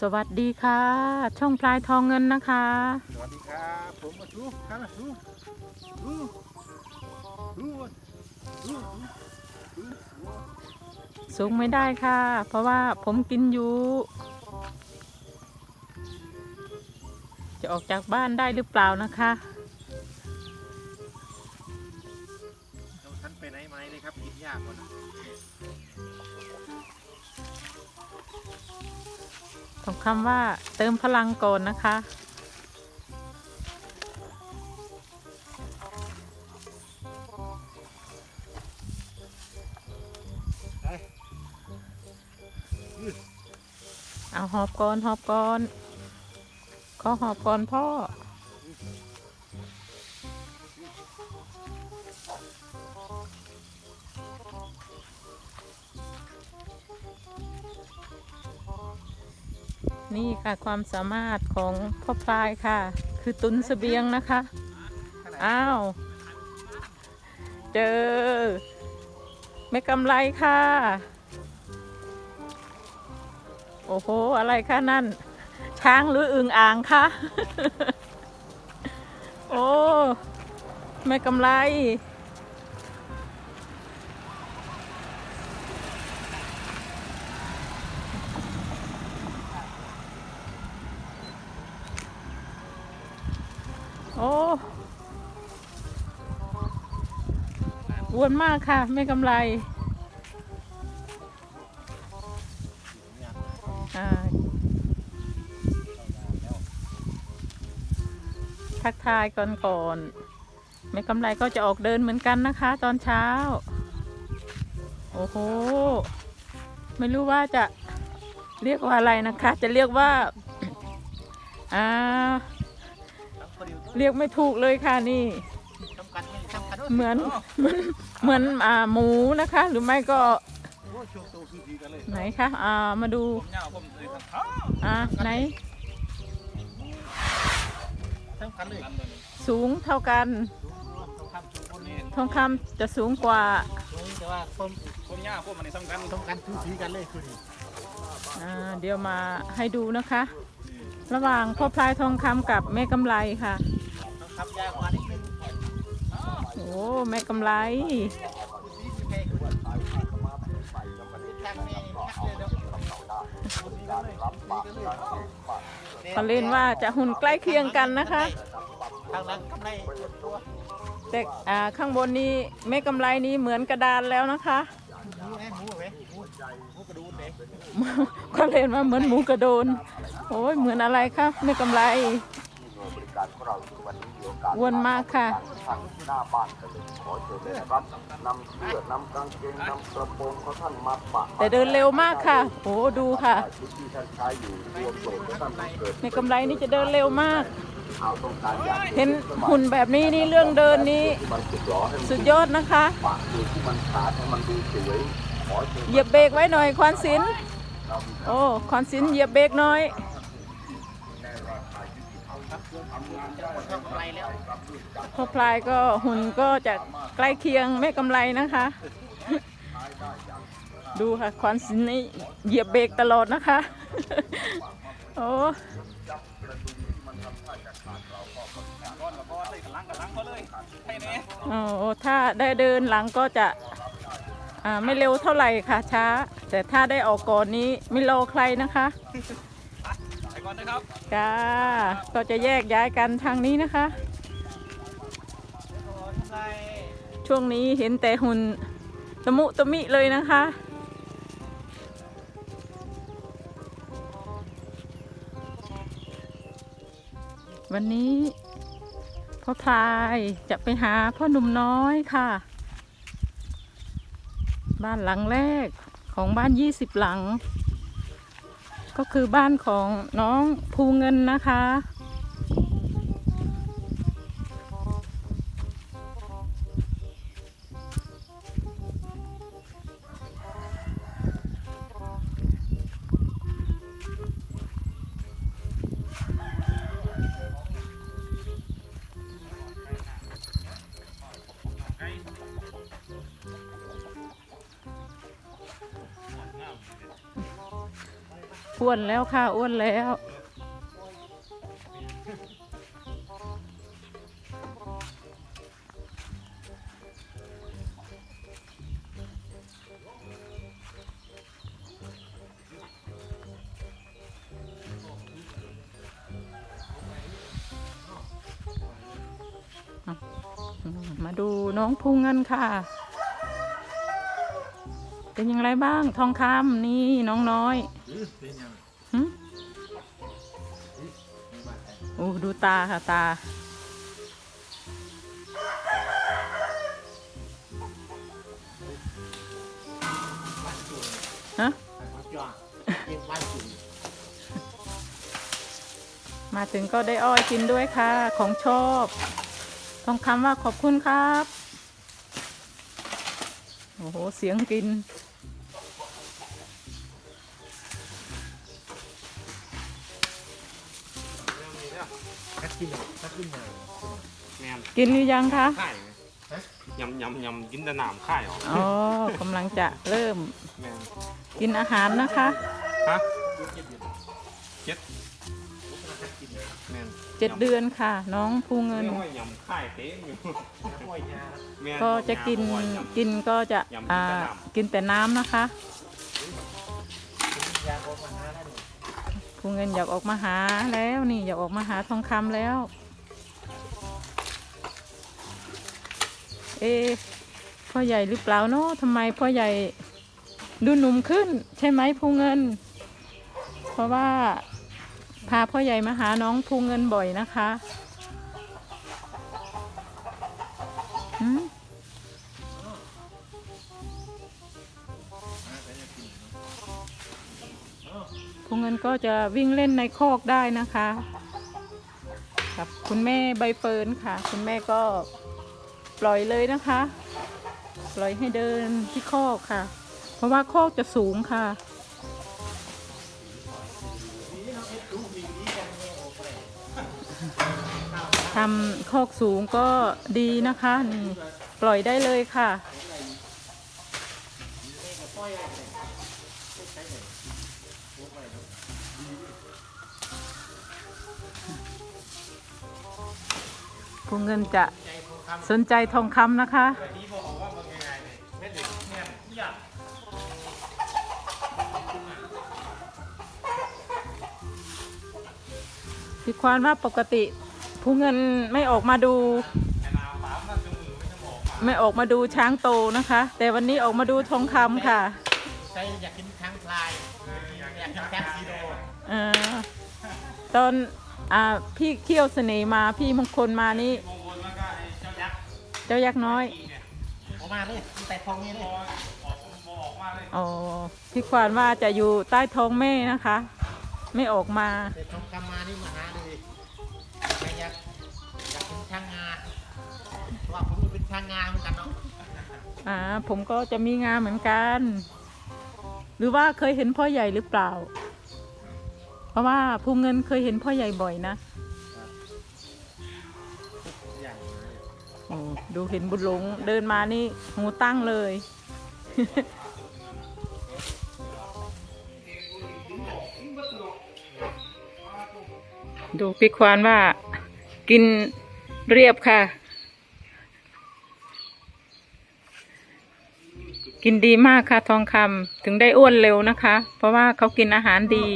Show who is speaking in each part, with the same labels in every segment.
Speaker 1: สวัสดีค่ะ ช่องพลายทองเงินนะคะ
Speaker 2: สวัสดีครับ ผมมาดูครับมาดูดูดูชู
Speaker 1: สูงไม่ได้ค่ะ เพราะว่าผมกินอยู่ จะออกจากบ้านได้หรือเปล่านะคะ
Speaker 2: คำ
Speaker 1: ว่าเติมพลังก่อนนะคะ เอาหอบก่อนหอบก่อนขอหอบก่อนพ่อ นี่ค่ะความสามารถของพ่อพลายค่ะ คือตุนเสบียงนะคะ อ้าว เจอ ไม่กำไรค่ะ โอ้โห อะไรคะนั่น ช้างหรืออึ่งอ่างคะโอ้ ไม่กำไร อวนมากค่ะ ไม่กำไรทักทายก่อนก่อนไม่กำไรก็จะออกเดินเหมือนกันนะคะ ตอนเช้า โอ้โห ไม่รู้ว่าจะเรียกว่าอะไรนะคะ จะเรียกว่าอ่าเรียกไม่ถูกเลยค่ะนี่ เหมือนเหมือนเหมือนอ่าหมูนะคะ หรือไม่ก็ไหนคะอ่ามาดูอ่าไหน สูงเท่ากัน
Speaker 2: ท
Speaker 1: องคำจะสูงกว่า
Speaker 2: แต่ว่าผมผมยาพวผมมันในสำคัญต้องกันคือดีกันเลยคือ
Speaker 1: อ่าเดี๋ยวมาให้ดูนะคะ ระหว่างพ่อพลายทองคำกับแม่กำไรค่ะ
Speaker 2: ต้องทำยากกว่านิดนึง
Speaker 1: โอ้ แม่กำไรเขาเล่นว่าจะหุ่นใกล้เคียงกันนะคะ
Speaker 2: ทางหลังกำไรตัว
Speaker 1: แต่อ่าข้างบนนี้แม่กำไรนี้เหมือนกระดานแล้วนะคะ
Speaker 2: หมูนะหมูเว้ยหมูหมูกระดูกเด็ก
Speaker 1: ก็เล่นว่าเหมือนหมูกระโดน โอ้ยเหมือนอะไรคะแม่กำไรอ้วน มากค่ะ
Speaker 3: ทางหน้าบ้านกันเลยขอเชิญเลยนะครับนำเสื้อนำกางเกงนำกระโปรงของท่านมาปะ
Speaker 1: แต่เดินเร็วมากค่ะโอ้ดูค่ะ
Speaker 3: ชุดที่ท่านใช้อยู่รวมโปรดของท่านมันเกิด
Speaker 1: แม่กำไรนี่จะเดินเร็วมาก
Speaker 3: เอาต้องการอยาก
Speaker 1: เห็นหุ่นแบบนี้นี่เรื่องเดินนี้
Speaker 3: ที่มันสุดหล่อให้มัน
Speaker 1: สุดยอดนะคะ
Speaker 3: ปะดูที่มันขาดให้มันดูสวยขอเชิญ
Speaker 1: เหยียบเบรกไว้หน่อยควานศิลป์โอ้ควานศิลป์เหยียบเบรกหน่อย พอพลายก็หุ่นก็จะใกล้เคียงแม่กำไรนะคะ ดูค่ะควานศิลป์นี่เหยียบเบรกตลอดนะคะ โอ้
Speaker 2: ก้อนกับก้อนเลยกับลังกับลังเขาเลยให้เน่
Speaker 1: โอ้ถ้าได้เดินหลังก็จะอ่าไม่เร็วเท่าไหร่ค่ะช้า แต่ถ้าได้ออกก่อนนี้ไม่รอใครนะคะ
Speaker 2: ไป ก่อนนะครับ
Speaker 1: จ้า ก็จะแยกย้ายกันทางนี้นะคะ ช่วงนี้เห็นแต่หุ่นตะมุตะมิเลยนะคะ วันนี้พ่อพลายจะไปหาพ่อหนุ่มน้อยค่ะ บ้านหลังแรกของบ้านยี่สิบหลัง ก็คือบ้านของน้องภูเงินนะคะ อ้วนแล้วค่ะอ้วนแล้วมาดูน้องพุงกันค่ะ เป็นอย่างไรบ้างทองคำนี่น้องน้อย โอ้ดูตาค่ะตา ฮะ
Speaker 2: มานจุ่ม
Speaker 1: มาถึงก็ได้อ้อยกินด้วยค่ะ ของชอบทองคำว่าขอบคุณครับ โอ้โห เสียงกิน
Speaker 2: คัดกินหน่อยคัดกินหน่อย
Speaker 4: แมน
Speaker 1: กินหรือยังคะ
Speaker 4: ค่ายไหมยำยำยำกินแต่น้ำค่ายเหรอ
Speaker 1: อ๋อกำลังจะเริ่ม
Speaker 4: แมน
Speaker 1: กินอาหารนะคะ
Speaker 4: ฮะ
Speaker 2: เจ็ด
Speaker 4: แมน
Speaker 1: เจ็ดเดือนค่ะ น้องภูเงิน
Speaker 4: ไม่ห้อยยำค่ายเต็มอยู่
Speaker 2: ห้อยยา
Speaker 4: แม่น
Speaker 1: ก็จะกิน
Speaker 4: ห้อยยำ
Speaker 1: กินก็จะ
Speaker 4: ยำกินแต่
Speaker 1: อ่า
Speaker 4: น้ำ
Speaker 1: กินแต่น้ำนะคะ ภูเงินอยากออกมาหาแล้วนี่อยากออกมาหาทองคำแล้ว เอะพ่อใหญ่หรือเปล่าเนาะทำไมพ่อใหญ่ดูหนุ่มขึ้น ใช่ไหมภูเงิน เพราะว่าพาพ่อใหญ่มาหาน้องภูเงินบ่อยนะคะหืม ภูเงินก็จะวิ่งเล่นในคอกได้นะคะ กับคุณแม่ใบเฟิร์นค่ะ คุณแม่ก็ปล่อยเลยนะคะ ปล่อยให้เดินที่คอกค่ะ เพราะว่าคอกจะสูงค่ะทำคอกสูงก็ดีนะคะนี่ปล่อยได้เลยค่ะ คงเงินจะสนใจทองคำนะคะ
Speaker 4: นี่บอกว่ามันยังไงเนี่ยแม่เด็กแม่นทุกอย่าง
Speaker 1: พี่ควานว่าปกติผู้เงินไม่ออกมาดู
Speaker 4: แอนนาปั๊มน่าจะมือไม่ต้องบอกมา
Speaker 1: ไม่ออกมาดูช้างโตนะคะ แต่วันนี้ออกมาดูทองคำค่ะ
Speaker 2: ใครอยากกินช้างพลายอยากกินช้างซีโด
Speaker 1: เออตอน อ่าพี่เขี้ยวเสน่ห์มาพี่มงคลมานี่
Speaker 4: มงคลแล้วก็ไอ้เจ้ายักษ์
Speaker 1: เจ้ายักษ์น้อย
Speaker 4: นี่เนี่ย
Speaker 2: ออกมาเลยแต่ทองนี้เลย
Speaker 4: พอออกมออกมาเลย
Speaker 1: อ๋อพี่ควานว่าจะอยู่ใต้ท้องแม่นะคะ ไม่ออกมา
Speaker 2: แต่ทองคำมานี่มาหาเลยใครอยากอยากกินช้างงาเพราะว่าผมก็เป็นช้างงาเหมือนกันเนาะ
Speaker 1: อ่าผมก็จะมีงานเหมือนกัน หรือว่าเคยเห็นพ่อใหญ่หรือเปล่าเพ ราะว่าภูเงินเคยเห็นพ่อใหญ่บ่อยนะ
Speaker 2: อย่างนี้
Speaker 1: โอ้ดูเห็นบุญหลงเดินมานี่หูตั้งเลยดูพี่ควานว่ากินเรียบค่ะ กินดีมากค่ะทองคำถึงได้อ้วนเร็วนะคะ เพราะว่าเขากินอาหารดี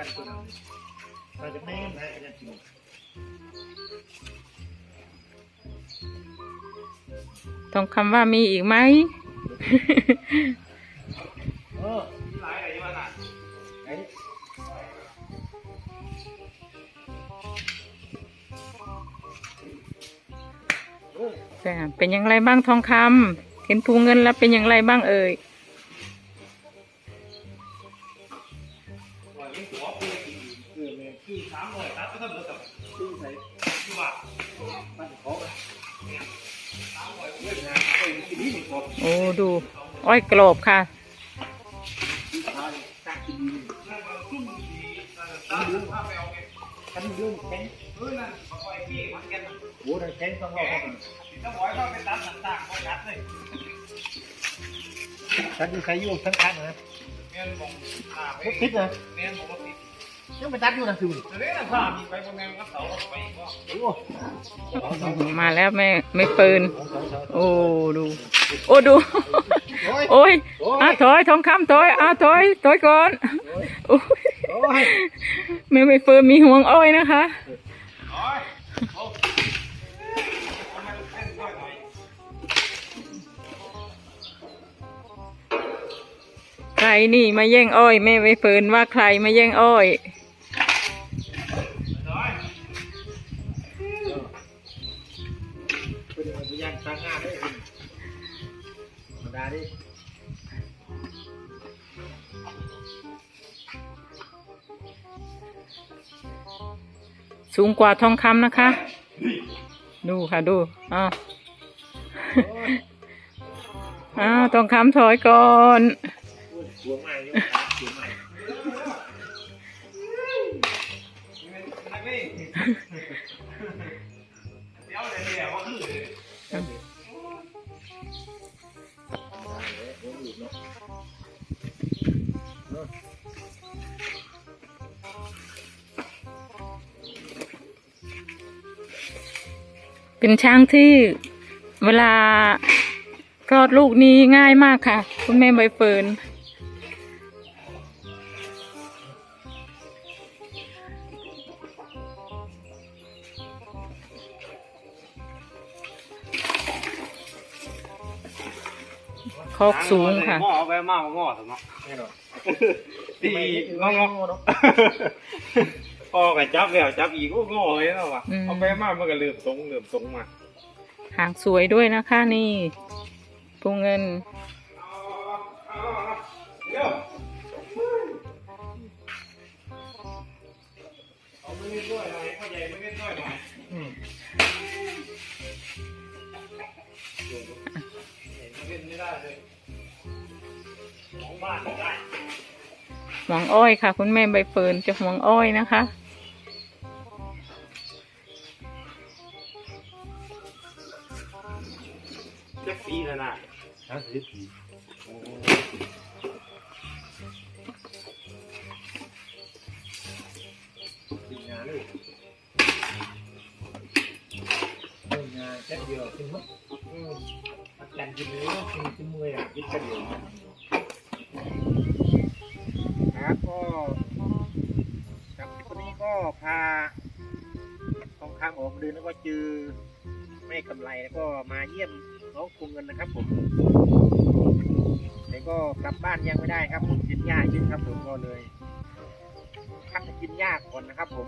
Speaker 2: กันตัวนั้นเราจะไม่ให้ใครจะกิน
Speaker 1: ทองคำว่ามีอีกไหม
Speaker 2: เออ
Speaker 4: หลายอะไรอยู่ขนาด
Speaker 2: ไอ้เออ
Speaker 1: จ้ะเป็นอย่างไรบ้างทองคำเห็นภูเงินแล้วเป็นอย่างไรบ้างเอ่ย
Speaker 4: ต่างๆคนนัดเลย
Speaker 2: ฉันอยู่ใครอยู่ทั้งคันนะ
Speaker 4: เมียนมองตาไป
Speaker 2: รถติดนะ
Speaker 4: เมี ยนมองรถติด
Speaker 2: ยังไปตัดอยู่นะคือ
Speaker 4: เรื่องภาพมีไปบนแนวกับเสาไปก็
Speaker 2: โอ้
Speaker 1: มาแล้วแม่ไม่ปืน โอ้ดู โอ้ดู
Speaker 2: ย
Speaker 1: โอ้ยอะถอยทองคำถอยอะถอยถอยก่อนโอ้ย
Speaker 2: โอ้ย
Speaker 1: แม่ไม่เฟิร์นมีห่วงอ้อยนะคะ
Speaker 4: โอ้ยโอ้ทำไมเส้นด้วยหน่อย
Speaker 1: ใครนี่มาแย่งอ้อยแม่ไม่เฟิร์นว่าใครมาแย่งอ้อย
Speaker 4: น้อย
Speaker 2: ตั้งงานได้ธรรมดาดิ
Speaker 1: สูงกว่าทองคำนะคะ ดูค่ะดูอ้าวอ้าวทองคำถอยก่อน
Speaker 4: เป็
Speaker 1: นช้างที่เวลาคลอดลูกนี้ง่ายมากค่ะ คุณแม่ใบเฟิร์นคอกสูงค่ะ
Speaker 4: หม้อไปมากหม้อสมอง
Speaker 2: แน่นอน
Speaker 4: ตีงอง พอกับจับแล้วจับอีกก็งอเลยนะวะ
Speaker 1: อืม
Speaker 4: เอาไปมากมันก็เลื่อมตรงเลื่อมตรงมา
Speaker 1: หางสวยด้วยนะคะนี่ปูเงิน
Speaker 4: เดี๋ยวเอาไม่เล่นด้วยหน่อยพ่อใหญ่ไม่เล่นด้วยหน่อย
Speaker 2: อืม
Speaker 4: เล่นไม่ได้เลยของบ้านไม่ได้
Speaker 1: หวงอ้อยค่ะ คุณแม่ใบเฟิร์นจะหวงอ้อยนะคะ
Speaker 4: จ็บปีแล้วนะ
Speaker 2: ฮะสิบปีกินงานเลยเรื่องงานแค่เดียวกินมั้งอืมอาจารย์กินเลยกินกินมวยอะกินแค่เดียวครับก็กับคลิปวันนี้ก็พาทองคำออกมาเดินแล้วก็เจอแม่กำไรแล้วก็มาเยี่ยม น้องคงเงินนะครับผมแต่ก็กลับบ้านยังไม่ได้ครับ ผมกินหญ้าเยอะครับ ผมก็เลยพักกินหญ้าก่อนนะครับ ผม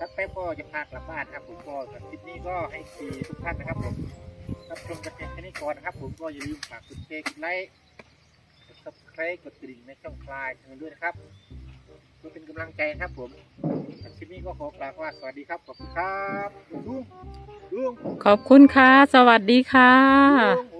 Speaker 2: สักแป๊บก็จะพากลับบ้านครับ ผมก็กับคลิปนี้ก็ให้ทีทุกท่านนะครับ ผมรับชมกันเพียงแค่นี้ก่อนนะครับ ผมก็อย่าลืมฝากกดแชร์กดไลค์กดซับสไครต์กดกระดิ่งในช่องคลายทางด้วยนะครับ ก็เป็นกำลังใจครับผมกับคลิปนี้ก็ขอกล่าวว่าสวัสดีครับขอบคุณครับลุงลุง
Speaker 1: ขอบคุณค่ะ สวัสดีค่ะ
Speaker 2: ลุง